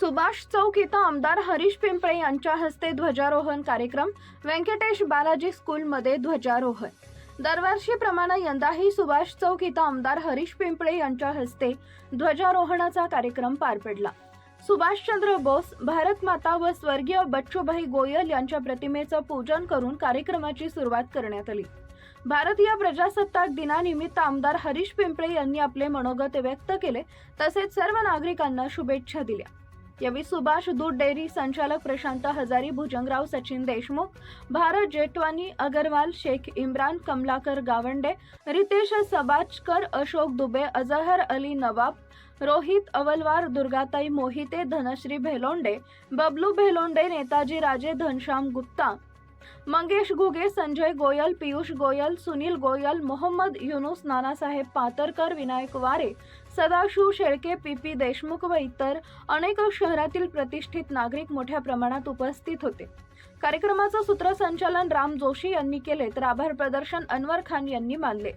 सुभाष चौक इथं आमदार हरीश पिंपळे यांच्या हस्ते ध्वजारोहण कार्यक्रम व्यंकटेश बालाजी स्कूलमध्ये ध्वजारोहण. दरवर्षीप्रमाणे यंदाही सुभाष चौक इथं आमदार हरीश पिंपळे यांच्या हस्ते ध्वजारोहणाचा कार्यक्रम पार पडला. सुभाषचंद्र बोस भारत माता व स्वर्गीय बच्चूभाई गोयल यांच्या प्रतिमेचं पूजन करून कार्यक्रमाची सुरुवात करण्यात आली. भारतीय प्रजासत्ताक दिनानिमित्त आमदार हरीश पिंपळे यांनी आपले मनोगत व्यक्त केले तसेच सर्व नागरिकांना शुभेच्छा दिल्या. यावेळी सुभाष दूध डेअरी संचालक प्रशांत हजारी भुजंगराव सचिन देशमुख भारत जेटवानी अगरवाल शेख इम्रान कमलाकर गावंडे रितेश सबाजकर अशोक दुबे अजहर अली नवाब रोहित अवलवार दुर्गाताई मोहिते धनश्री भेलोंडे बबलू भेलोंडे नेताजी राजे घनश्याम गुप्ता मंगेश घुगे संजय गोयल पियुष गोयल सुनील गोयल मोहम्मद युनुस नानासाहेब पातरकर विनायक वारे सदाशिव शेळके पी पी देशमुख व इतर अनेक शहरातील प्रतिष्ठित नागरिक मोठ्या प्रमाणात उपस्थित होते. कार्यक्रमाचं सूत्रसंचालन राम जोशी यांनी केले तर आभार प्रदर्शन अनवर खान यांनी मानले.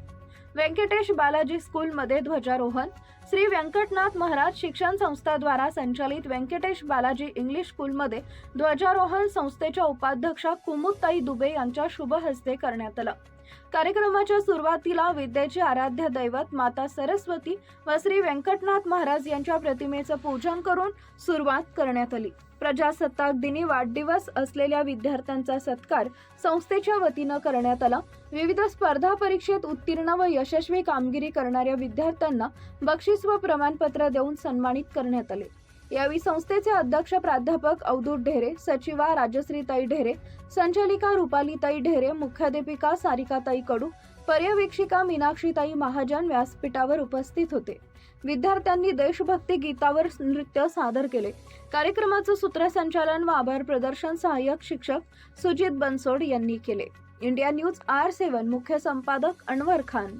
व्यंकटेश बालाजी स्कूलमध्ये ध्वजारोहण. श्री व्यंकटनाथ महाराज शिक्षण संस्थाद्वारा संचालित व्यंकटेश बालाजी इंग्लिश स्कूलमध्ये ध्वजारोहण संस्थेच्या उपाध्यक्षा कुमुदताई दुबे यांच्या शुभ हस्ते करण्यात आलं. कार्यक्रमाच्या सुरुवातीला विद्येचे आराध्य दैवत माता सरस्वती व श्री व्यंकटनाथ महाराज यांच्या प्रतिमेचं पूजन करून सुरुवात करण्यात आली. प्रजासत्ताक दिनी वाढदिवस असलेल्या विद्यार्थ्यांचा सत्कार संस्थेच्या वतीनं करण्यात आला. विविध स्पर्धा परीक्षेत उत्तीर्ण व यशस्वी कामगिरी करणाऱ्या विद्यार्थ्यांना बक्षीस व प्रमाणपत्र देऊन सन्मानित करण्यात आले. यावेळी संस्थेचे अध्यक्ष प्राध्यापक अवधूत ढेरे सचिवा राजश्रीताई ढेरे संचालिका रुपालीताई ढेरे मुख्याध्यापिका सारिकाताई कडू पर्यवेक्षिका मीनाक्षीताई महाजन व्यासपीठावर उपस्थित होते. विद्यार्थ्यांनी देशभक्ती गीतावर नृत्य सादर केले. कार्यक्रमाचं सूत्रसंचालन व आभार प्रदर्शन सहाय्यक शिक्षक सुजित बनसोड यांनी केले. इंडिया न्यूज आर सेवन मुख्य संपादक अनवर खान.